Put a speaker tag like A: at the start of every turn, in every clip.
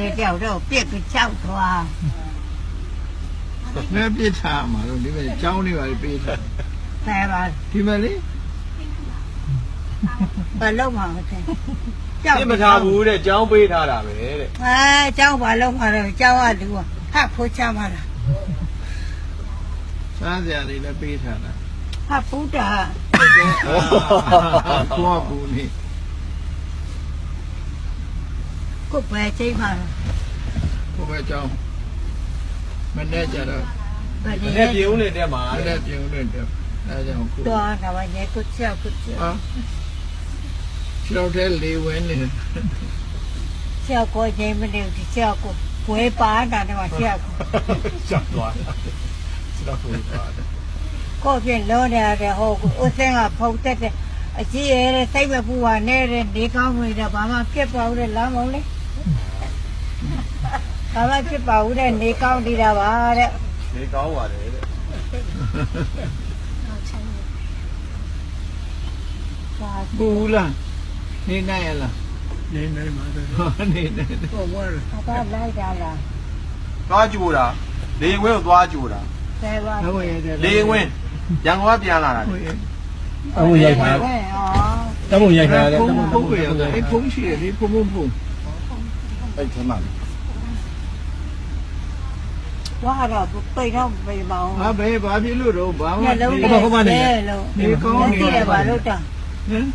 A: လေးတယောက်တော့ပြက်ကချောက်သွား
B: မင်းပြစ်ထားမှာတော့ဒီမဲ့ကျောင်းလေးပါလေပေးထား
A: တယ်ပါ
B: ဒီမဲ့လေ
A: ဘယ်လုံးမှာမသိ
C: ပြစ်မထားဘူးတဲ့ကြောင်းပေးထားတာပဲတဲ့
A: အဲကျောင်းဘာလုံးမှာတော့ကျောင်းကလူကဟတ်ဖိုးချမှာလား
B: စားစရာတွေလည်းပေးထားတာ
A: ဟတ်ပူတာ
B: ကိုကဘူးနေ
A: ကိုပဲချိန်မှာ
B: ကိုပဲကျောင်းမနေ့ကျတော့
A: ဗာ
C: ဒီ
A: ဒီ
C: နေ့ပြုံးနေတက်မှာ
B: မ
C: တဲ့
B: နေ့ပြုံးနေတယ်အဲကြောင့်ကို
A: တော့တော့ညကိုချောက်ကိုချောက်
B: ဟာခြေတော်ထဲလေးဝင်နေ
A: ချောက်ကိုချိန်မနေဒီချောက်ကိုဝဲပါတာတော့ချောက်ကို
C: ကြောက်သွားတာကြောက်သွားတာ
A: ကိုပြင်းလုံးနေရတယ်ဟိုဦးစင်းကဖုတ်တက်တယ်အကြီးရဲတဲ့စိတ်မပူပါနဲ့တဲ့နေကောင်းနေတယ်ဘာမှပြက်ပါဘူးတဲ့လမ်းမုံလေး ဘာမှပြက်ပါဘူးတဲ့နေကောင်းနေတာပါတဲ့
C: ဒီကောင်းပါတယ်တဲ့
A: ဘာ
B: ဘူးလားနေနိုင်ရလား
D: နေနေမှာတယ်
B: ဟောနေနေ
D: တော့ဝါရ
A: ဘာလိုက်တာလား
C: သွားကြိုတာလေဝင်းကိုသွားကြိုတာ
A: ဆယ်ပါ
B: ဟုတ်ရဲ့
C: လေဝင်းရန်ကုန်ကပြန်လာတာ
B: ဟုတ်ရဲ့
D: အမှုရိုက်ထား
A: ဟဲ့ဩ
D: တမှုရိုက်ထားတယ်
B: ဖုန်းဖုန်းရတာအဲ့ဖုန်းရှိတယ်လေဖုန်းဖုန်းဖု န်း
C: အဲ့ထဲမှာ
A: ဝါတော့ပိတ်တော့ပိတ်မအောင်
B: ဟာဘယ်ဘာဖြစ်လို့တော့ဘာမှ
A: ညလုံး
B: ဟ
A: နဲ့ဟုတ်ပါနဲ့လို့
B: နေကောင်းနေ
A: တယ်ဘာလို့တာ
B: ဟမ်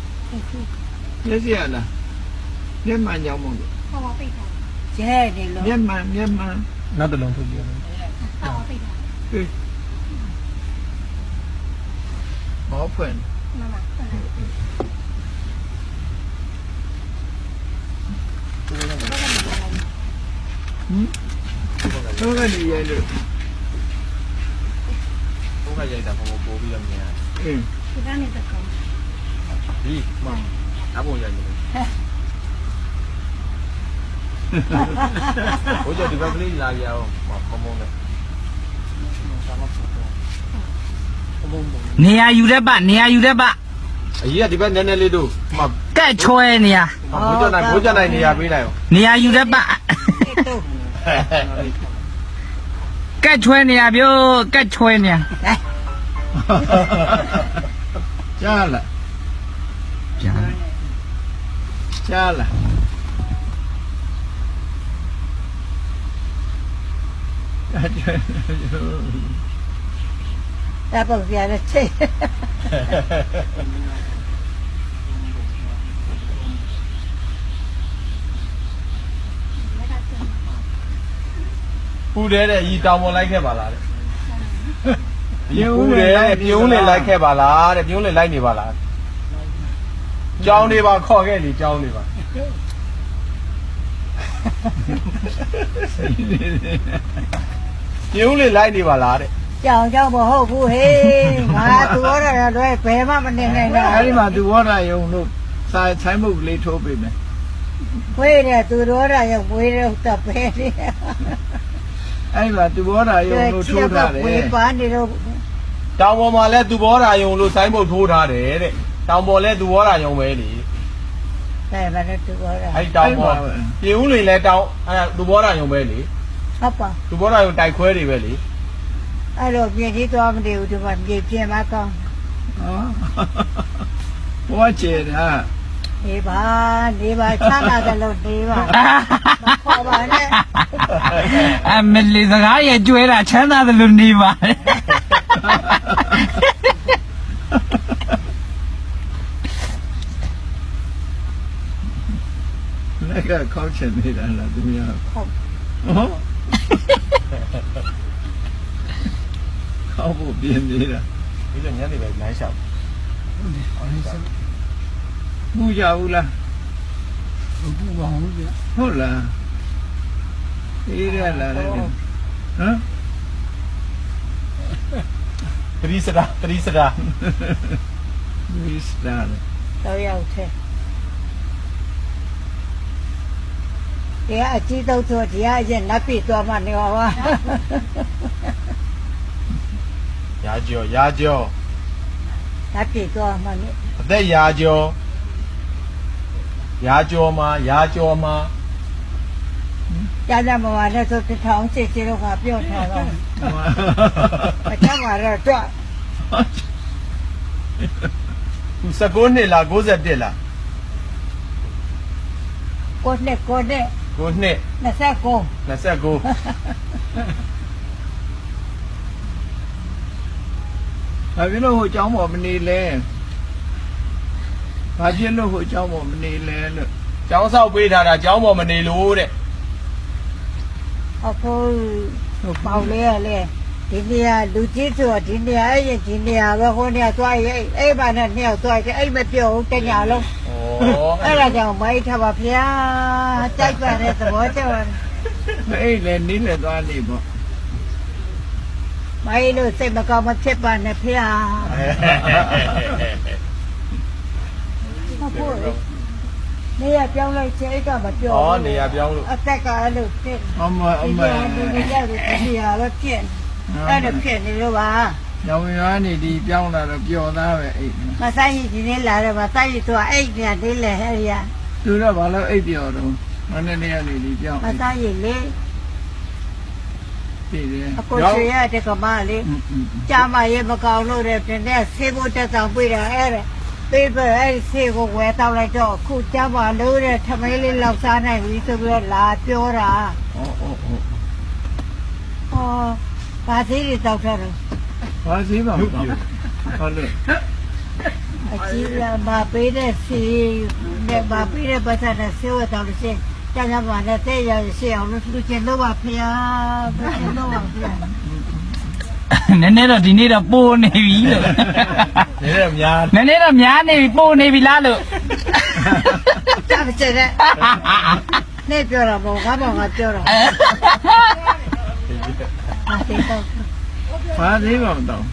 B: လက်စီရလားမျက်မှန်ကြောင်မို့လို့
A: ကျဲတယ်လို့
B: မျက်မှန်မျက်မှန်
D: နောက်တစ်လုံးထုတ်ပြတယ်
B: ဟေးမောဖွင့်ဟမ်တော့က နေရလို့
C: ဘုန်းကရိုက်တာဘုံကိုပို့ပြီးတော့မြင်ရတယ်
B: အေး
C: ဒီမှအဘုံရိုက်နေတယ်ဘိုးကျော်ဒီဘက်ကလေးလာရအောင်မမုန်းနဲ့
E: နေရာယူတဲ့ပနေရာယူတဲ့ပ
C: အကြီးကဒီဘက်နည်းနည်းလေးတို့မ
E: ကက်ချွဲနေရာ
C: ဘိုးကျော်နိုင်ဘိုးကျော်နိုင်နေရာပေးလိုက်အောင်
E: နေရာယူတဲ့ပ
A: တော့
E: ကက်ချွဲနေရာပြောကက်ချွဲနေရာ
B: ကြားလားကြားလားအဲ့ဒါ
A: ဒါပေါ့ ပြရတဲ့ချိတ်
C: ပူတယ်တဲ့ရီတောင်ပေါ်လိုက်ခဲ့ပါလားတဲ့ဒီပူတယ်တဲ့ပြုံးလေလိုက်ခဲ့ပါလားတဲ့ပြုံးလေလိုက်နေပါလားကြောင်းနေပါခေါ်ခဲ့လေကြောင်းနေပါပြုံးလေလိုက်နေပါလားတဲ့
A: ကြောင်ကြောင်မဟုတ်ဘူးဟေးငါသူရောတယ်တော့ဘယ်မှမနေနိုင်တော့
B: အဲ့ဒီမှာသူဝါရယုံတို့စာဆိုင်မှုလေးထိုးပေးမယ်
A: ဝေးတယ်သူရောတာရောက်ဝေးတော့တပဲလေ
B: အဲ့ဒီမှာသူဝါရယုံတို့ထိုးထားတယ်
A: ဝေးပါနေတော့
C: တောင်ပေါ်မှာလဲသူဘောဓာယုံလို့ဆိုင်းဘုတ်ထိုးထားတယ်တဲ့တောင်ပေါ်လဲသူဘောဓာယုံပဲလေ
A: ဘယ်မှာလဲသူရောတာ
C: အဲ့တောင်ပေါ်ပြင်ဦးလေလဲတောင်အဲ့သူဘောဓာယုံပဲလေ
A: ဟုတ်ပါ
C: သူဘောဓာယုံတိုက်ခွဲတွေပဲလေ
A: အဲ့တော့ပြင်ကြီးသွားမနေဘူးဒီမှာပြင်ပြင်မကောင်း
B: ဟောဘောချေတာ
A: နေပါနေပါချမ်းသာတယ်လို့နေပါခေါ်ပါနဲ့
E: အမလီစကားရဲ့ကျွဲတာချမ်းသာတယ်လို့နေပါ
B: လက်ကခေါက်ချင်နေတာလားသူများ
A: ဟုတ်
B: ဟောခေါက်ဖို့ပြင်းနေတာ
C: ဒီလိုညနေ ပဲလိုင်းလျှောက်
B: မှုကြဘူးလား
D: ဘူးပါဘူးပြ
B: ဟုတ်လားအေးရလားလေဟမ်
C: တတိစရာတတိစရာ
B: ဝီစတာလေ
A: တော့ရောက်သေးတရားအကြီးတော့ဆိုတရားအရင်နတ်ပြသွားမှနေပါပါ
C: ရာကျော်ရာကျော်
A: နတ်ပြသွားမှနေ
C: အသက်ရာကျော် ရာကျော်မှာရာကျော်မှာ
A: ကြာကြာမပါနဲ့ဆိုတစ်ထောင်ချစ်ချစ်တော့ကပြော့ထားတော့မချမ်းပါတော့တွတ်
C: 19နှစ်လား91လား
A: ကိုနှစ်ကိုနှစ်
C: ကိုနှစ်
A: 29
C: 29
B: ဒါပြလို့ဟိုအကြောင်းပေါ်မနေလဲ ဘာဖြစ်လို့ဟိုเจ้าမော်မနေလဲလို့
C: ကျောင်းဆောက်ပေးထားတာကျောင်းပေါ်မနေလို့တဲ့
A: အခုပေါင်လေးရလေဒီနေရာလူကြီးဆိုဒီနေရာအဲ့ဒီနေရာပဲဟိုနေရာသွားရင်အဲ့ဘာနဲ့နှစ်ယောက်သွားရင်အဲ့မပြောဘူးတညာလုံး
C: ဩ
A: အဲ့ဒါကြောင့်မိုက်ထားပါဗျာတိုက်ပါတဲ့သဘောကျပါ
B: အဲ့လေနေလေသွားနေပေါ့
A: မိုက်လို့စိတ်မကောင်းမဖြစ်ပါနဲ့ဗျာဟု ကိုယ်နေရပြောင်းလိုက်ချဲကမပြောဘူး
C: ဩနေရပြောင်းလို့
A: အသက်ကအဲ့လိုပြက်
B: အမအမ
A: နေရလို့နေရတော့ပြက်အဲ့လိုပြက်နေလို့ပါ
B: ရောင်ရွာနေဒီပြောင်းလာတော့ပျော်သားပဲအိတ်
A: မဆိုင်ရဒီနေ့လာတော့မဆိုင်ရသူကအိတ်ပြသေးလေဟဲ့ရ
B: သူတော့ဘာလို့အိတ်ပျော်တော့မနေ့နေ့ကနေဒီပြောင်း
A: မဆိုင်
B: ရလေ
A: အကိုချွေရတဲ့ကမလေးကြာမရေမကောင်လို့တဲ့တဲ့ဆေးဖို့တက်ဆောင်ပြေးတာအဲ့ဒါ ပေးပြအဲ့ဆေးကိုဝယ်တောက်လိုက်တော့အခုကြာမလို့တဲ့ထမင်းလေးလောက်စားနိုင်ပြီဆိုပြီးတော့လာပြောတာ
B: ဩဩဩ
A: ဟောဘာသေးတွေတောက်ထားတော့
B: ဘာစီးပါမဟုတ်ဟုတ်လို့
A: အကြီးလာမပေးတဲ့ဆေးနဲ့မပေးတဲ့ပတ်သက်တဲ့ဆေးဝယ်တောက်လို့ရှိရင်ကြာကြာမှလည်းတဲ့ရရှိအောင်လို့လူချင်းတော့ပါဖေဟာလူချင်းတော့ပါဖေဟာ
E: နည်းနည်းတော့ဒီနေ့တော့ပိုနေပြီလို့
C: နေရများ
E: နည်းနည်းတော့များနေပြီပိုနေပြီလားလို့
A: ကြာမကျတဲ့နေပြောတာပေါ့ငါပေါ့ငါပြောတာအသေးတော့
B: ဘာစီးပါမတော့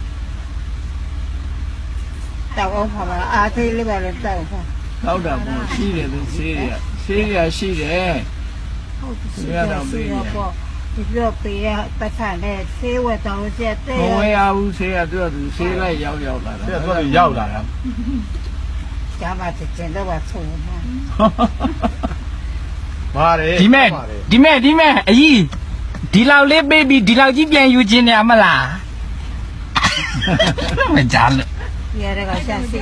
A: တောက်အောင်ပါမလားအာသေးလေးပါလေတောက်ပါ
B: တောက်တာပေါ့ရှိတယ်သူဆေးရဆေးရရှိတယ်
A: ဟုတ်ပြီတော့ပေါ့ ဒီလိုပေးရပတ်သက်တဲ့ဆေးဝယ်တောင်းချက်တဲ့
B: ဘဝရဘူးဆေးရသူကသူဆေးလိုက်ရောက်ရောက်လာတာ
C: တဲ့သူကရောက်လာတာ
A: ကြာမှကျင်တော့ပါဆုံးမှာ
C: ပါတယ်
E: ဒီမဲ့ဒီမဲ့ဒီမဲ့အကြီးဒီလောက်လေးပေးပြီးဒီလောက်ကြီးပြန်ယူခြင်းနေအမလားမကြလို့
A: ဒီရကရှာစီ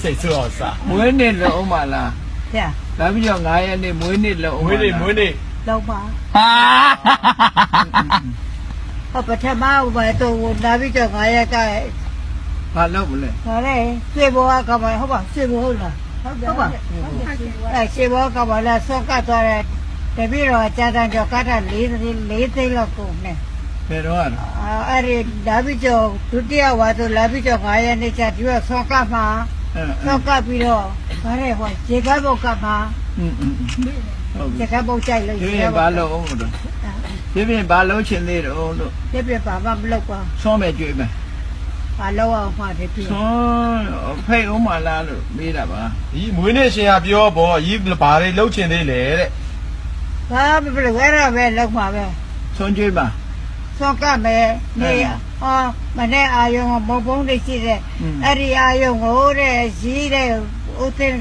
C: စိတ်ဆိုးအောင်စား
B: မွေးနေ့လုံးမလား
A: ကြာ
B: ဒါပြီးတော့9ရက်နေ့မွေးနေ့လုံး
C: မွေးနေ့မွေးနေ့
A: လောက်ပါ
E: ဟာ
A: ဟောပထမဘယ်တော့လာပြီးတော့9ရက်က
B: ဘာလုပ်မလဲ
A: ဟာလေစေဘောကမဟုတ်ပါစေဘောဟုတ်လားဟုတ်ပါအဲစေဘောကမလာဆောက်ကသွားတယ်တပည့်တော်ကြာတန်ကျော်ကတာ၄၄သိန်းလောက်ကုန်နေ
B: ဘယ်တော့ရ
A: အာအဲ့ဒီလာပြီးကျော်ဒုတိယဝါဆိုလာပြီးကျော်9ရက်နေ့ကျဒီကဆောက်ကမှာ
B: အဲ
A: ဆောက်ကပြီးတော့ဗါရဲဟောခြေကပ်ဘုတ်ကမှာ
B: อืมอืม ဟုတ်
A: ခြေကပ်ဘုတ်ကြိုက်လို့
B: ပြီဒီဘာလုပ်အောင်လို့ဒီပြင်ဘာလုပ်ချင်သေးတော့လို့
A: ပြပြပါမမလုပ်ပါ
B: ဆွမ်းမဲ့ကြွေးမယ်
A: ဘာလုပ်အောင်မှတည်းပြ
B: ဆွမ်းဖိတ်အောင်မလားလို့မေးတာပါ
C: ဒီမွေးနေ့ရှင်ကပြောပေါ့ရီဘာတွေလှုပ်ချင်သေးလဲတဲ့
A: ဘာမပြလို့အဲ့ဒါပဲလုပ်မှာပဲ
B: ဆွမ်းကြွေးပါ
A: ဆောက်ကမယ်နေဟောမနေ့အာယုံမုံပုံးလေးရှိတဲ့အဲ့ဒီအာယုံကိုတဲ့ရီးတဲ့ဦးသင်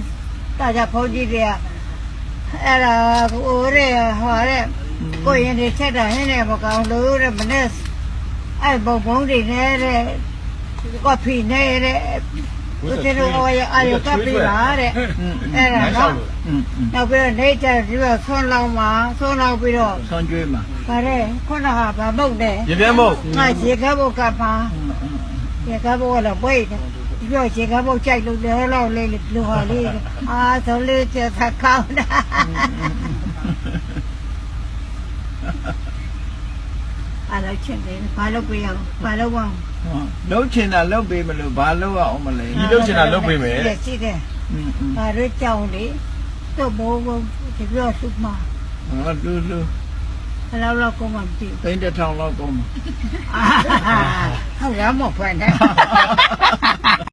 A: တာကြဖုန်းကြီးတွေက အဲ့ဒါဟိုရဲဟောရဲကိုရင်တွေချက်တာဟင်းနဲ့မကောင်းလို့တဲ့မနဲ့အဲ့ဘုံဘုံတွေနဲ့တဲ့ကော်ဖီနဲ့တဲ့ဘုရားတော်ရအာရုံကပ်ပြီးပါတဲ့အဲ့ဒါ
C: နော်
A: နောက်ပြီးတော့နေတဲ့ဒီကဆွန်းလောင်းမှာဆွန်းလောင်းပြီးတော့
B: ဆွန်းကျွေးမှာ
A: ဗါတဲ့ခုနဟာဗာမုတ်တယ်
C: ရေပြဲမုတ်
A: ငါရေကဲဘုတ်ကပါရေကဲဘုတ်ကတော့ပွေးတယ် ပြောချင်ကဘောကြိုက်လို့လဲလောက်လေးလို့ဟာလေးအာဆိုလေးချက်သကောင်းတာအလောက်ချင်တယ်ဘာလို့ပြရအောင်ဘာလို့ဝမ်း
B: လှုပ်ချင်တာလှုပ်ပေးမလို့ဘာလှုပ်အောင်မလဲ
C: ဒီလှုပ်ချင်တာလှုပ်ပေးမယ်တဲ့
A: ရှိတယ်ဘာလို့ကြောင်လေတော့ဘောဘောဒီပြောစုမ
B: ဟာလူလူ
A: ဘယ်လောက်လောက်ကုန်မှမသိဘူး
B: သိန်းတစ်ထောင်လောက်ကုန်မှာ
A: ဟာရမောဖွင့်တယ်